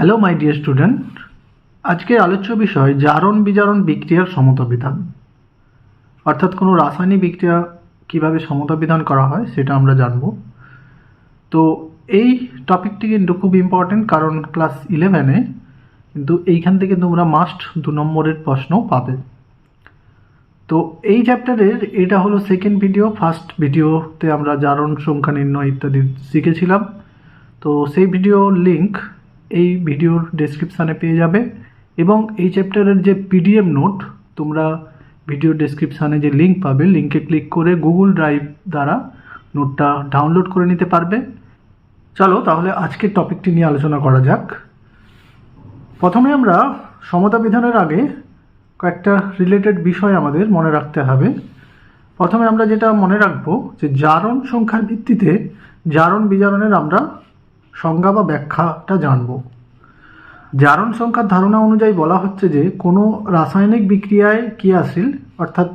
Hello my dear student আজকে আলোচ্য বিষয় জারণ বিজারণ বিক্রিয়ার সমতা বিধান অর্থাৎ কোনো রাসায়নিক বিক্রিয়া কীভাবে সমতা বিধান করা হয় সেটা আমরা জানব। তো এই টপিকটি কিন্তু খুব ইম্পর্টেন্ট কারণ ক্লাস ইলেভেনে কিন্তু এইখান থেকে তোমরা মাস্ট দু নম্বরের প্রশ্ন পাবে। তো এই চ্যাপ্টারের এটা হলো সেকেন্ড ভিডিও ফার্স্ট ভিডিওতে আমরা জারণ, সংখ্যা নির্ণয় ইত্যাদি শিখেছিলাম। তো সেই ভিডিও লিংক এই ভিডিওর ডেসক্রিপশানে পেয়ে যাবে এবং এই চ্যাপ্টারের যে পিডিএফ নোট তোমরা ভিডিও ডেসক্রিপশানে যে লিঙ্ক পাবে লিংকে ক্লিক করে গুগল ড্রাইভ দ্বারা নোটটা ডাউনলোড করে নিতে পারবে। চলো তাহলে আজকের টপিকটি নিয়ে আলোচনা করা যাক। প্রথমে আমরা সমতা বিধানের আগে কয়েকটা রিলেটেড বিষয় আমাদের মনে রাখতে হবে। প্রথমে আমরা যেটা মনে রাখব যে জারণ সংখ্যার ভিত্তিতে জারণ বিজারণের আমরা সংজ্ঞা বা ব্যাখ্যাটা জানব। জারণ সংখ্যার ধারণা অনুযায়ী বলা হচ্ছে যে, কোনো রাসায়নিক বিক্রিয়ায় ক্রিয়াশীল, অর্থাৎ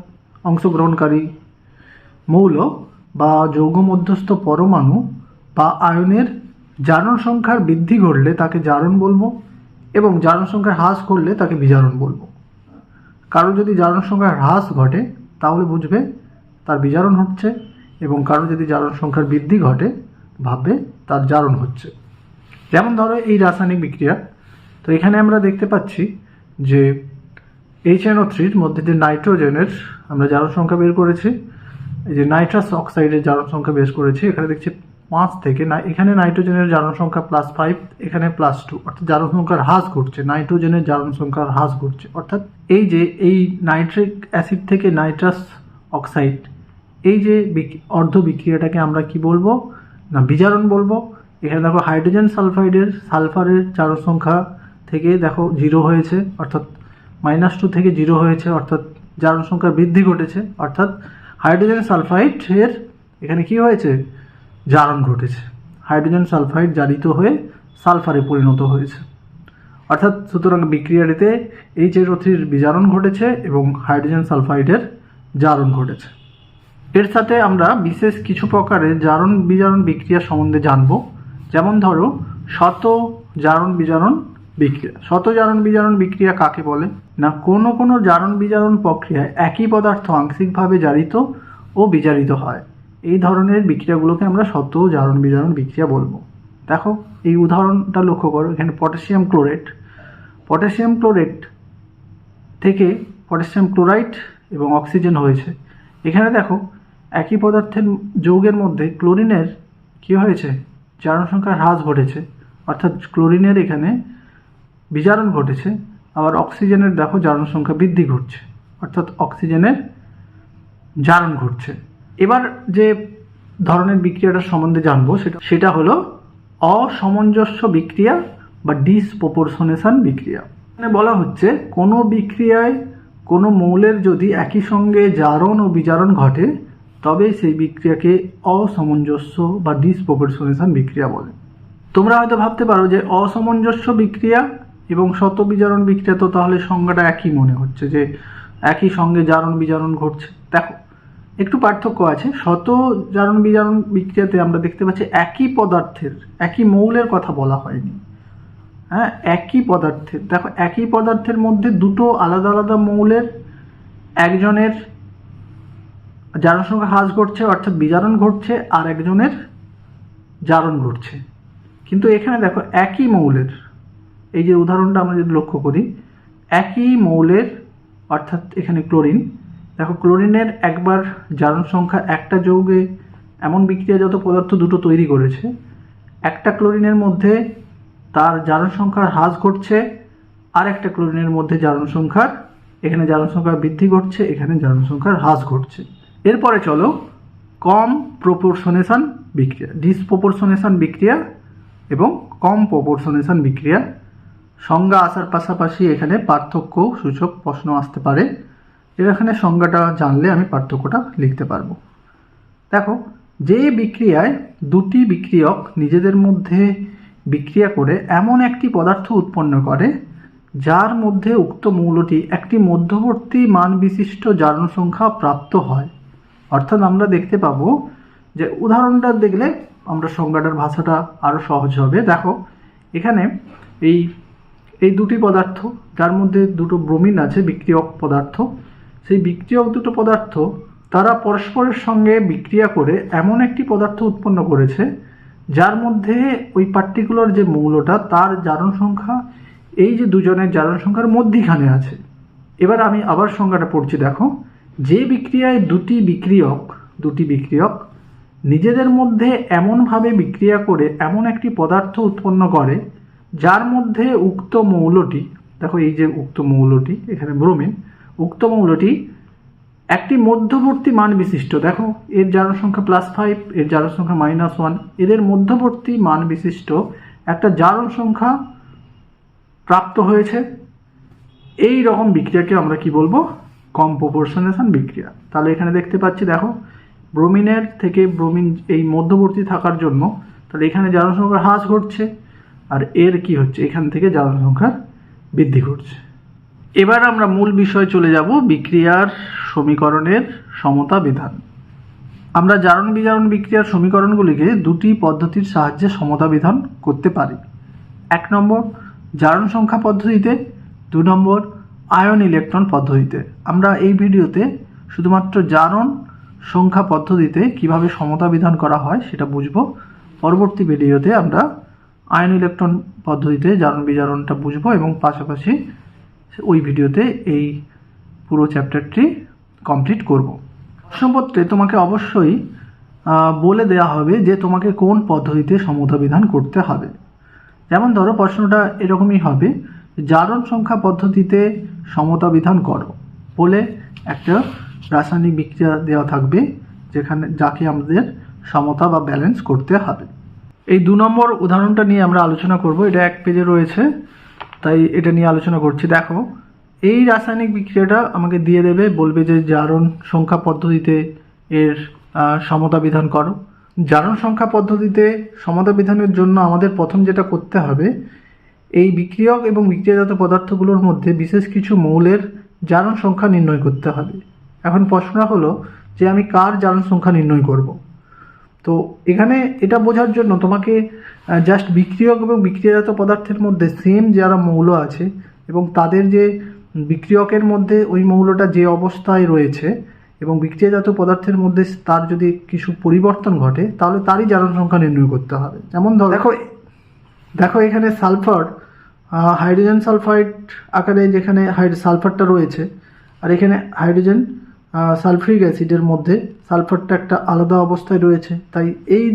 অংশগ্রহণকারী মৌল বা যৌগ মধ্যস্থ পরমাণু বা আয়নের জারণ সংখ্যার বৃদ্ধি ঘটলে তাকে জারণ বলব এবং জারণ সংখ্যার হ্রাস করলে তাকে বিজারণ বলব। কারও যদি জারণ সংখ্যার হ্রাস ঘটে, তাহলে বুঝবে তার বিজারণ হচ্ছে এবং কারও যদি জারণ সংখ্যার বৃদ্ধি ঘটে, ভাববে তার জারণ হচ্ছে। যেমন ধরো এই রাসায়নিক বিক্রিয়া, তো এখানে আমরা দেখতে পাচ্ছি যে এইচ এনও থ্রির মধ্যে যে নাইট্রোজেনের আমরা জারণ সংখ্যা বের করেছি, এই যে নাইট্রাস অক্সাইডের জারণ সংখ্যা বের করেছি, এখানে দেখছি পাঁচ থেকে না, এখানে নাইট্রোজেনের জারণ সংখ্যা প্লাস ফাইভ এখানে প্লাস টু অর্থাৎ জারণ সংখ্যার হ্রাস ঘটছে, নাইট্রোজেনের জারণ সংখ্যার হ্রাস ঘটছে। অর্থাৎ এই যে, এই নাইট্রিক অ্যাসিড থেকে নাইট্রাস অক্সাইড, এই যে অর্ধ বিক্রিয়াটাকে আমরা কি বলব? না, বিজারণ বলব? এখানে দেখো হাইড্রোজেন সালফাইডের সালফারের চারণ সংখ্যা থেকে দেখো জিরো হয়েছে, অর্থাৎ মাইনাস টু থেকে জিরো হয়েছে, অর্থাৎ জারণ সংখ্যা বৃদ্ধি ঘটেছে, অর্থাৎ হাইড্রোজেন সালফাইডের এখানে কি হয়েছে? জারণ ঘটেছে। হাইড্রোজেন সালফাইড জারিত হয়ে সালফারে পরিণত হয়েছে। অর্থাৎ সুতরাং বিক্রিয়াটিতে এইচ এর থ্রির বিজারণ ঘটেছে এবং হাইড্রোজেন সালফাইডের জারণ ঘটেছে। এর সাথে আমরা বিশেষ কিছু প্রকারের জারণ, বিজারণ বিক্রিয়া সম্বন্ধে জানব। যেমন ধরো, শত জারণ বিজারণ বিক্রিয়া। শত জারণ বিজারণ বিক্রিয়া কাকে বলে? না, কোনো কোনো জারণ বিজারণ প্রক্রিয়ায় একই পদার্থ আংশিকভাবে জারিত ও বিজারিত হয়। এই ধরনের বিক্রিয়াগুলোকে আমরা শত জারণ বিজারণ বিক্রিয়া বলব। দেখো, এই উদাহরণটা লক্ষ্য করো, এখানে পটাশিয়াম ক্লোরেট পটাশিয়াম ক্লোরেট থেকে পটাশিয়াম ক্লোরাইড এবং অক্সিজেন হয়েছে। এখানে দেখো, একই পদার্থের যৌগের মধ্যে ক্লোরিনের কি হয়েছে? জারণ হ্রাস ঘটেছে, অর্থাৎ ক্লোরিনের এখানে বিজারণ ঘটেছে, আবার অক্সিজেনের দেখো জারণ বৃদ্ধি ঘটছে, অর্থাৎ অক্সিজেনের জারণ ঘটছে। এবার যে ধরনের বিক্রিয়াটার সম্বন্ধে জানব, সেটা সেটা হলো অসামঞ্জস্য বিক্রিয়া বা ডিসপ্রপোর্শনেশন বিক্রিয়া। এখানে বলা হচ্ছে, কোনো বিক্রিয়ায় কোনো মৌলের যদি একই সঙ্গে জারণ ও বিজারণ ঘটে তবে সেই বিক্রিয়াকে অসামঞ্জস্য বা ডিসপ্রপোর্শনেশন বিক্রিয়া বলে। তোমরা হয়তো ভাবতে পারো যে অসামঞ্জস্য বিক্রিয়া এবং শত বিজারণ বিক্রিয়া তো তাহলে সংজ্ঞাটা একই মনে হচ্ছে যে একই সঙ্গে জারণ বিজারণ ঘটছে। দেখো, একটু পার্থক্য আছে। শত জারণ বিজারণ বিক্রিয়াতে আমরা দেখতে পাচ্ছি একই পদার্থের, একই মৌলের কথা বলা হয়নি। হ্যাঁ একই পদার্থের। দেখো, একই পদার্থের মধ্যে দুটো আলাদা আলাদা মৌলের, একজনের জারণ সংখ্যা হ্রাস ঘটছে, অর্থাৎ বিজারণ ঘটছে, আর একজনের জারণ ঘটছে। কিন্তু এখানে দেখো, একই মৌলের, এই যে উদাহরণটা আমরা যদি লক্ষ্য করি, একই মৌলের, অর্থাৎ এখানে ক্লোরিন, দেখো ক্লোরিনের একবার জারণ সংখ্যা একটা যৌগে এমন বিক্রিয়াজাত পদার্থ দুটো তৈরি করেছে। একটা ক্লোরিনের মধ্যে তার জারণ সংখ্যার হ্রাস ঘটছে, আর একটা ক্লোরিনের মধ্যে জারণ সংখ্যার, এখানে জারণ সংখ্যার বৃদ্ধি ঘটছে, এখানে জারণ সংখ্যার হ্রাস ঘটছে। এরপরে চলো, কম প্রপোর্শনেশন বিক্রিয়া ডিসপ্রপোর্শনেশন বিক্রিয়া এবং কম প্রপোর্শনেশন বিক্রিয়া। সংজ্ঞা আসার পাশাপাশি এখানে পার্থক্য, সূচক, প্রশ্ন আসতে পারে। এখানে সংজ্ঞাটা জানলে আমি পার্থক্যটা লিখতে পারব। দেখো, যে বিক্রিয়ায় দুটি বিক্রিয়ক নিজেদের মধ্যে বিক্রিয়া করে এমন একটি পদার্থ উৎপন্ন করে, যার মধ্যে উক্ত মৌলটি একটি মধ্যবর্তী মান বিশিষ্ট জারণ সংখ্যা প্রাপ্ত হয়। অর্থাৎ আমরা দেখতে পাবো যে উদাহরণটা দেখলে আমরা সংজ্ঞাটার ভাষাটা আরও সহজ হবে। দেখো, এখানে এই এই দুটি পদার্থ, যার মধ্যে দুটো ব্রোমিন আছে, বিক্রিয়ক পদার্থ। সেই বিক্রিয়ক দুটো পদার্থ, তারা পরস্পরের সঙ্গে বিক্রিয়া করে এমন একটি পদার্থ উৎপন্ন করেছে, যার মধ্যে ওই পার্টিকুলার যে মৌলটা, তার জারণ সংখ্যা, এই যে দুজনের জারণ সংখ্যার মধ্যিখানে আছে। এবার আমি আবার সংজ্ঞাটা পড়ছি, দেখো। যে বিক্রিয়ায় দুটি বিক্রিয়ক দুটি বিক্রিয়ক নিজেদের মধ্যে এমনভাবে বিক্রিয়া করে এমন একটি পদার্থ উৎপন্ন করে, যার মধ্যে উক্ত মৌলটি, দেখো এই যে উক্ত মৌলটি, এখানে ব্রোমিন, উক্ত মৌলটি একটি মধ্যবর্তী মান বিশিষ্ট। দেখো, এর জারণ সংখ্যা প্লাস ফাইভ এর জারণ সংখ্যা মাইনাস ওয়ান এদের মধ্যবর্তী মান বিশিষ্ট একটা জারণ সংখ্যা প্রাপ্ত হয়েছে। এই রকম বিক্রিয়াকে আমরা কি বলব? কম্পোপোর্শনেশন বিক্রিয়া। তাহলে এখানে দেখতে পাচ্ছি, দেখো ব্রোমিনের থেকে ব্রোমিন এই মধ্যবর্তী থাকার জন্য, তাহলে এখানে জারণ সংখ্যার হ্রাস ঘটছে, আর এর কি হচ্ছে? এখান থেকে জারণ বৃদ্ধি ঘটছে। এবার আমরা মূল বিষয়ে চলে যাব, বিক্রিয়ার সমীকরণের সমতা বিধান। আমরা জারণ বিজারণ বিক্রিয়ার সমীকরণগুলিকে দুটি পদ্ধতির সাহায্যে সমতা বিধান করতে পারি। এক নম্বর, জারণ সংখ্যা পদ্ধতিতে, দু নম্বর আয়ন ইলেকট্রন পদ্ধতিতে। আমরা এই ভিডিওতে শুধুমাত্র জারণ সংখ্যা পদ্ধতিতে কীভাবে সমতা বিধান করা হয় সেটা বুঝব। পরবর্তী ভিডিওতে আমরা আয়ন ইলেকট্রন পদ্ধতিতে জারণ বিজারণটা বুঝব এবং পাশাপাশি ওই ভিডিওতে এই পুরো চ্যাপ্টারটি কমপ্লিট করব। প্রশ্নপত্রে তোমাকে অবশ্যই বলে দেওয়া হবে যে তোমাকে কোন পদ্ধতিতে সমতা বিধান করতে হবে। যেমন ধরো প্রশ্নটা এরকমই হবে জারণ সংখ্যা পদ্ধতিতে সমতা বিধান করো বলে একটা রাসায়নিক বিক্রিয়া দেওয়া থাকবে যেখানে, যাকে আমাদের সমতা বা ব্যালেন্স করতে হবে। এই দু নম্বর উদাহরণটা নিয়ে আমরা আলোচনা করব। এটা এক পেজে রয়েছে, তাই এটা নিয়ে আলোচনা করছি। দেখো, এই রাসায়নিক বিক্রিয়াটা আমাকে দিয়ে দেবে, বলবে যে জারণ সংখ্যা পদ্ধতিতে এর সমতা বিধান করো। জারণ সংখ্যা পদ্ধতিতে সমতা বিধানের জন্য আমাদের প্রথম যেটা করতে হবে এই বিক্রিয়ক এবং বিক্রিয়াজাত পদার্থগুলোর মধ্যে বিশেষ কিছু মৌলের জারণ সংখ্যা নির্ণয় করতে হবে। এখন প্রশ্ন হলো যে আমি কার জারণ সংখ্যা নির্ণয় করব? তো এখানে এটা বোঝার জন্য তোমাকে জাস্ট বিক্রিয়ক এবং বিক্রিয়াজাত পদার্থের মধ্যে সেম যারা মৌল আছে এবং তাদের যে বিক্রিয়কের মধ্যে ওই মৌলটা যে অবস্থায় রয়েছে এবং বিক্রিয়াজাত পদার্থের মধ্যে তার যদি কিছু পরিবর্তন ঘটে তাহলে তারই জারণ সংখ্যা নির্ণয় করতে হবে। যেমন ধরো দেখো দেখো এখানে সালফার হাইড্রোজেন সালফাইড আকারে যেখানে সালফারটা রয়েছে, আর এখানে হাইড্রোজেন সালফ্রিক অ্যাসিডের মধ্যে সালফারটা একটা আলাদা অবস্থায় রয়েছে, তাই এই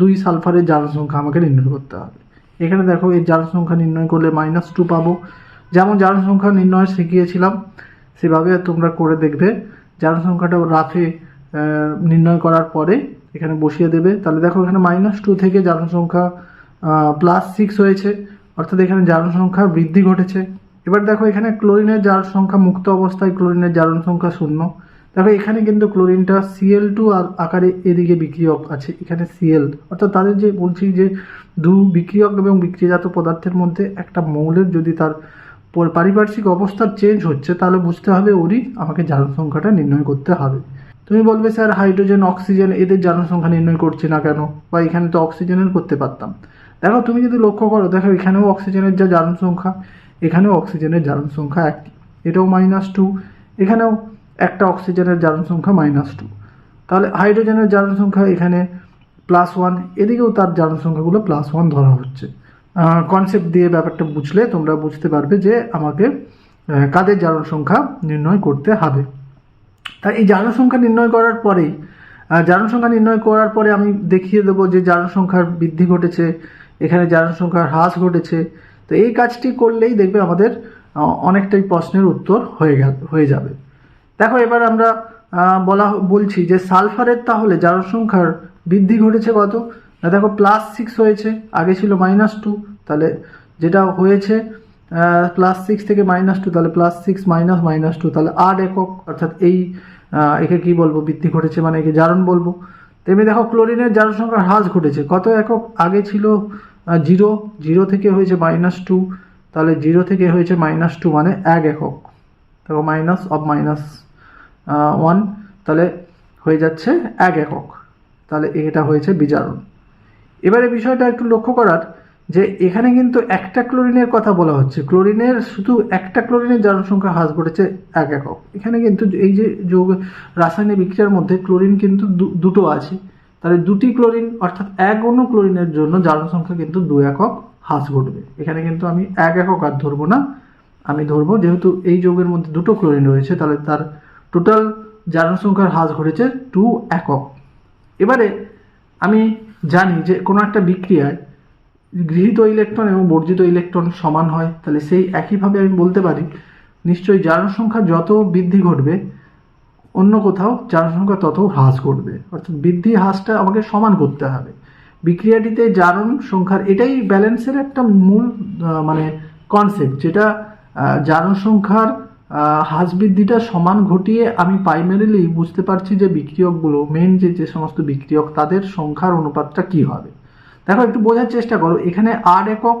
দুই সালফারের জারণ সংখ্যা আমাকে নির্ণয় করতে হবে। এখানে দেখো, এই জারণ সংখ্যা নির্ণয় করলে মাইনাস টু পাবো। যেমন জারণ সংখ্যা নির্ণয় শিখিয়েছিলাম, সেভাবে তোমরা করে দেখবে। জারণ সংখ্যাটা রাফে নির্ণয় করার পরে এখানে বসিয়ে দেবে। তাহলে দেখো, এখানে মাইনাস টু থেকে জারণ সংখ্যা প্লাস সিক্স হয়েছে। অর্থাৎ এখানে জারণ সংখ্যা বৃদ্ধি ঘটেছে। এবার দেখো, এখানে ক্লোরিনের জারণ সংখ্যা মুক্ত অবস্থায় ক্লোরিনের জারণ সংখ্যা শূন্য। দেখো, এখানে কিন্তু ক্লোরিনটা সিএল টু আকারে এদিকে বিক্রিয়ক আছে। এখানে সিএল অর্থাৎ তাদের যে বলছি যে দু বিক্রিয়ক এবং বিক্রিয়াজাত পদার্থের মধ্যে একটা মৌলের যদি তার পারিপার্শ্বিক অবস্থার চেঞ্জ হচ্ছে, তাহলে বুঝতে হবে ওরই আমাকে জারণ সংখ্যাটা নির্ণয় করতে হবে। তুমি বলবে, স্যার, হাইড্রোজেন, অক্সিজেন, এদের জারণ সংখ্যা নির্ণয় করছে না কেন? বা, এখানে তো অক্সিজেনের করতে পারতাম। দেখো, তুমি যদি লক্ষ্য করো, দেখো, এখানেও অক্সিজেনের যা জারণ সংখ্যা, এখানেও অক্সিজেনের জারণ সংখ্যা একটি। এটাও মাইনাস টু এখানেও একটা অক্সিজেনের জারণ সংখ্যা মাইনাস টু তাহলে হাইড্রোজেনের জারণ সংখ্যা এখানে প্লাস ওয়ান এদিকেও তার জারণ সংখ্যাগুলো প্লাস ওয়ান ধরা হচ্ছে। কনসেপ্ট দিয়ে ব্যাপারটা বুঝলে তোমরা বুঝতে পারবে যে আমাকে কাদের জারণ সংখ্যা নির্ণয় করতে হবে। তা এই জারণ সংখ্যা নির্ণয় করার পরেই জারণ সংখ্যা নির্ণয় করার পরে আমি দেখিয়ে দেবো যে জারণ সংখ্যার বৃদ্ধি ঘটেছে এখানে জারণ সংখ্যার হ্রাস ঘটেছে। তো এই কাজটি করলেই দেখবে আমাদের অনেকটাই প্রশ্নের উত্তর হয়ে হয়ে যাবে। দেখো, এবার আমরা বলা বলছি যে সালফারের তাহলে জারণ সংখ্যার বৃদ্ধি ঘটেছে কত? না, দেখো প্লাস সিক্স হয়েছে, আগে ছিল মাইনাস টু তাহলে যেটা হয়েছে প্লাস সিক্স থেকে মাইনাস টু তাহলে plus six minus minus two তাহলে আট একক, অর্থাৎ এই একে কি বলব, বৃদ্ধি ঘটেছে মানে একে জারণ বলব। তেমনি দেখো ক্লোরিনের জারণ সংখ্যা হ্রাস ঘটেছে। কত একক? আগে ছিল জিরো। জিরো থেকে হয়েছে মাইনাস টু তাহলে জিরো থেকে হয়েছে মাইনাস টু মানে এক একক। দেখো মাইনাস অফ মাইনাস ওয়ান তাহলে হয়ে যাচ্ছে এক একক। তাহলে এটা হয়েছে বিজারণ। এবারে বিষয়টা একটু লক্ষ্য করার। যে এখানে কিন্তু একটা ক্লোরিনের কথা বলা হচ্ছে। ক্লোরিনের শুধু একটা ক্লোরিনের জারণ সংখ্যা হ্রাস ঘটেছে এক একক। এখানে কিন্তু এই যে যৌগ রাসায়নিক বিক্রিয়ার মধ্যে ক্লোরিন কিন্তু দুটো আছে। তাহলে দুটি ক্লোরিন অর্থাৎ এক অণু ক্লোরিনের জন্য জারণ সংখ্যা কিন্তু দু একক হ্রাস ঘটবে। এখানে কিন্তু আমি এক একক আর ধরবো না। আমি ধরবো যেহেতু এই যৌগের মধ্যে দুটো ক্লোরিন রয়েছে, তাহলে তার টোটাল জারণ সংখ্যার হ্রাস ঘটেছে টু একক। এবারে আমি জানি যে কোনো একটা বিক্রিয়ায় গৃহীত ইলেকট্রন এবং বর্জিত ইলেকট্রন সমান হয়, তাহলে সেই একইভাবে আমি বলতে পারি, নিশ্চয়ই জারণ সংখ্যা যত বৃদ্ধি ঘটবে, অন্য কোথাও জারণ সংখ্যা তত হ্রাস ঘটবে। অর্থাৎ বৃদ্ধি হ্রাসটা আমাকে সমান করতে হবে। বিক্রিয়াটিতে জারণ সংখ্যার এটাই ব্যালেন্সের একটা মূল মানে কনসেপ্ট যেটা জারণ সংখ্যার হ্রাস বৃদ্ধিটা সমান ঘটিয়ে আমি প্রাইমারিলি বুঝতে পারছি যে বিক্রিয়কগুলো মেন যে যে সমস্ত বিক্রিয়ক, তাদের সংখ্যার অনুপাতটা কি হবে। দেখো, একটু বোঝার চেষ্টা করো। এখানে আট একক,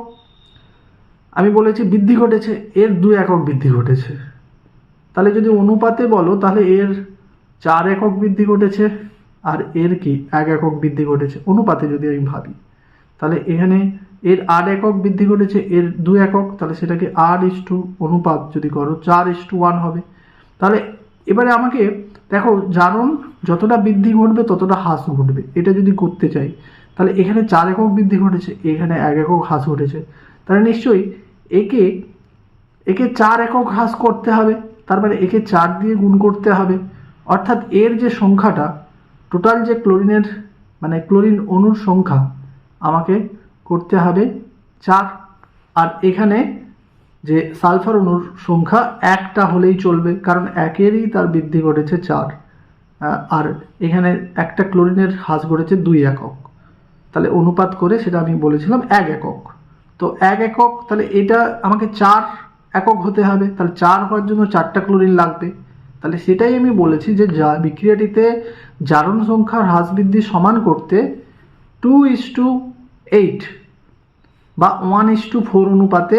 আমি বলেছি বৃদ্ধি ঘটেছে, এর দুই একক বৃদ্ধি ঘটেছে। তাহলে যদি অনুপাতে বলো, তাহলে এর চার একক বৃদ্ধি ঘটেছে, আর এর কি? এক একক বৃদ্ধি ঘটেছে। অনুপাতে যদি আমি ভাবি, তাহলে এখানে এর আট একক বৃদ্ধি ঘটেছে, এর দু একক, তাহলে সেটাকে আট ইস টু অনুপাত যদি করো, চার ইস টু ওয়ান হবে। তাহলে এবারে আমাকে দেখো জারণ যতটা বৃদ্ধি ঘটবে, ততটা হ্রাস ঘটবে। এটা যদি করতে চাই তাহলে এখানে চার একক বৃদ্ধি ঘটেছে, এখানে এক একক হ্রাস ঘটেছে। তাহলে নিশ্চয়ই একে একে চার একক হ্রাস করতে হবে, তার মানে একে চার দিয়ে গুণ করতে হবে। অর্থাৎ এর যে সংখ্যাটা টোটাল যে ক্লোরিনের মানে ক্লোরিন অণুর সংখ্যা, আমাকে করতে হবে চার। আর এখানে যে সালফার অণুর সংখ্যা, একটা হলেই চলবে, কারণ একেরই তার বৃদ্ধি ঘটেছে চার। আর এখানে একটা ক্লোরিনের হ্রাস ঘটেছে দুই একক। তাহলে অনুপাত করে সেটা আমি বলেছিলাম এক একক। তো এক একক, তাহলে এটা আমাকে চার একক হতে হবে। তাহলে চার হওয়ার জন্য চারটা ক্লোরিন লাগবে। তাহলে সেটাই আমি বলেছি যে যা বিক্রিয়াটিতে জারণ সংখ্যার হ্রাস বৃদ্ধি সমান করতে টু ইস টু এইট বা ওয়ান ইস টু ফোর অনুপাতে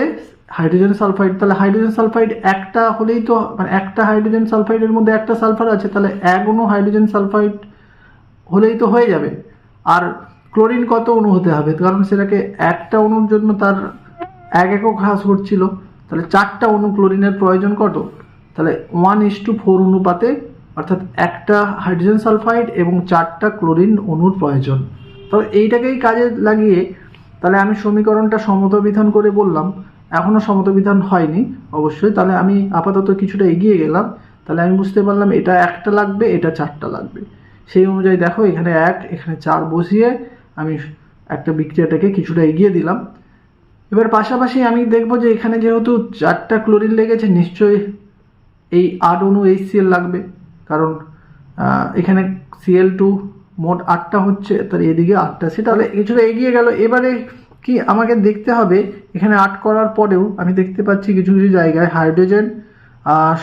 হাইড্রোজেন সালফাইড তাহলে হাইড্রোজেন সালফাইড একটা হলেই তো মানে একটা হাইড্রোজেন সালফাইডের মধ্যে একটা সালফার আছে, তাহলে এক অণু হাইড্রোজেন সালফাইড হলেই তো হয়ে যাবে। আর ক্লোরিন কত অণু হতে হবে? কারণ সেটাকে একটা অণুর জন্য তার এক একক হ্রাস ঘটছিল। তাহলে চারটা অণু ক্লোরিনের প্রয়োজন কত? তাহলে ওয়ান ইস টু ফোর অনুপাতে, অর্থাৎ একটা হাইড্রোজেন সালফাইড এবং চারটা ক্লোরিন অণুর প্রয়োজন। তবে এইটাকেই কাজে লাগিয়ে তাহলে আমি সমীকরণটা সমতবিধান করে বললাম। এখনও সমতবিধান হয়নি, অবশ্যই। তাহলে আমি আপাতত কিছুটা এগিয়ে গেলাম। তাহলে আমি বুঝতে পারলাম এটা একটা লাগবে, এটা চারটা লাগবে। সেই অনুযায়ী দেখো, এখানে এক, এখানে চার বসিয়ে আমি একটা বিক্রিয়াটাকে কিছুটা এগিয়ে দিলাম। এবার পাশাপাশি আমি দেখব যে এখানে যেহেতু চারটা ক্লোরিন লেগেছে, নিশ্চয়ই এই আট অণু এইচসিএল লাগবে। কারণ এখানে সিএল টু মোট আটটা হচ্ছে, তার এদিকে আটটা সেটা তাহলে কিছুটা এগিয়ে গেল। এবারে কি আমাকে দেখতে হবে, এখানে আট করার পরেও আমি দেখতে পাচ্ছি কিছু কিছু জায়গায় হাইড্রোজেন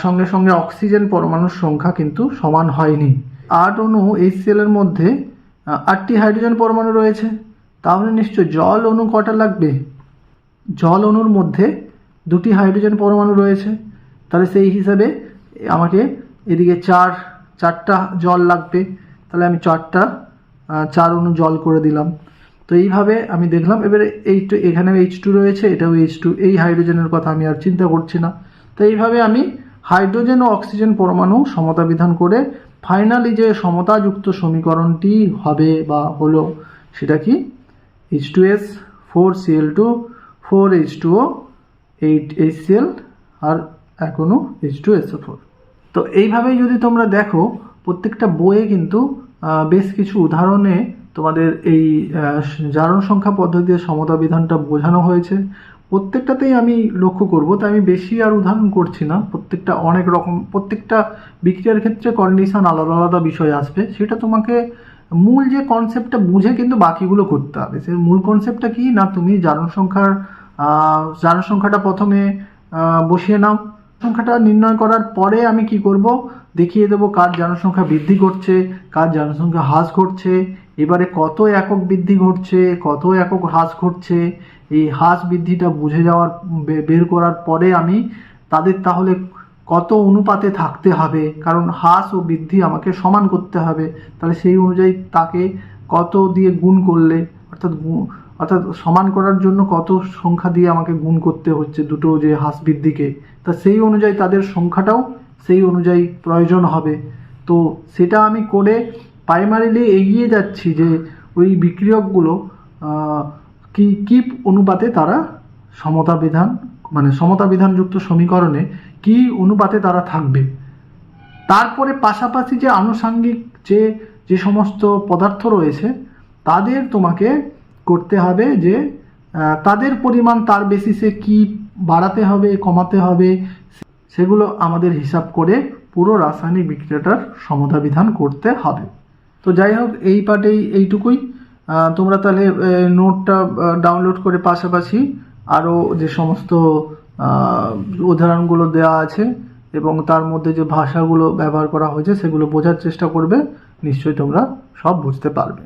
সঙ্গে সঙ্গে অক্সিজেন পরমাণুর সংখ্যা কিন্তু সমান হয়নি। আট অণু এইচসিএল এর মধ্যে আটটি হাইড্রোজেন পরমাণু রয়েছে। তাহলে নিশ্চয় জল অণু কটা লাগবে? জল অণুর মধ্যে দুটি হাইড্রোজেন পরমাণু রয়েছে। তাহলে সেই হিসাবে আমাকে এদিকে চার, চারটা জল লাগবে। তাহলে আমি চারটা চার অণু জল করে দিলাম। তো এইভাবে আমি দেখলাম, এবারে এই টু এখানে এইচ টু রয়েছে, এটাও এইচ টু এই হাইড্রোজেনের কথা আমি আর চিন্তা করছি না। তো এইভাবে আমি হাইড্রোজেন ও অক্সিজেন পরমাণু সমতা বিধান করে ফাইনালি যে সমতাযুক্ত সমীকরণটি হবে বা হলো, সেটা কি? H two S four CL two four H two O eight H CL আর এখনও এইচ টু এস ফোর তো এইভাবেই যদি তোমরা দেখো, প্রত্যেকটা বইয়ে কিন্তু বেশ কিছু উদাহরণে তোমাদের এই জারণ সংখ্যা পদ্ধতির সমতা বিধানটা বোঝানো হয়েছে। প্রত্যেকটাতেই আমি লক্ষ্য করব, তাই আমি বেশি আর উদাহরণ করছি না। প্রত্যেকটা অনেক রকম, প্রত্যেকটা বিক্রিয়ার ক্ষেত্রে কন্ডিশন আলাদা আলাদা বিষয় আসবে। সেটা তোমাকে মূল যে কনসেপ্টটা বুঝে কিন্তু বাকিগুলো করতে হবে। সে মূল কনসেপ্টটা কি? না, তুমি জারণ সংখ্যার জারণ সংখ্যাটা প্রথমে বসিয়ে নাও। সংখ্যাটা নির্ণয় করার পরে আমি কি করব? দেখিয়ে দেবো কার জনসংখ্যা বৃদ্ধি ঘটছে, কার জনসংখ্যা হ্রাস ঘটছে, এবারে কত একক বৃদ্ধি ঘটছে, কত একক হ্রাস ঘটছে এই হ্রাস বৃদ্ধিটা বুঝে যাওয়ার বের করার পরে আমি তাদের তাহলে কত অনুপাতে থাকতে হবে? কারণ হ্রাস ও বৃদ্ধি আমাকে সমান করতে হবে। তাহলে সেই অনুযায়ী তাকে কত দিয়ে গুণ করলে, অর্থাৎ অর্থাৎ সমান করার জন্য কত সংখ্যা দিয়ে আমাকে গুণ করতে হচ্ছে দুটো যে হ্রাস বৃদ্ধিকে? তা সেই অনুযায়ী তাদের সংখ্যাটাও সেই অনুযায়ী প্রয়োজন হবে। তো সেটা আমি করে প্রাইমারিলি এগিয়ে যাচ্ছি যে ওই বিক্রিয়কগুলো কি কি অনুপাতে তারা সমতা বিধান মানে সমতা বিধানযুক্ত সমীকরণে কি অনুপাতে তারা থাকবে? তারপরে পাশাপাশি যে আনুষাঙ্গিক যে যে সমস্ত পদার্থ রয়েছে, তাদের তোমাকে করতে হবে যে তাদের পরিমাণ তার বেসিসে কি বাড়াতে হবে, কমাতে হবে, সেগুলো আমাদের হিসাব করে পুরো রাসায়নিক বিক্রিয়াটার সমতা বিধান করতে হবে। তো যাই হোক, এই পার্টেই এইটুকুই। তোমরা তাহলে নোটটা ডাউনলোড করে পাশাপাশি আরও যে সমস্ত উদাহরণগুলো দেওয়া আছে এবং তার মধ্যে যে ভাষাগুলো ব্যবহার করা হয়েছে সেগুলো বোঝার চেষ্টা করবে, নিশ্চয়ই তোমরা সব বুঝতে পারবে।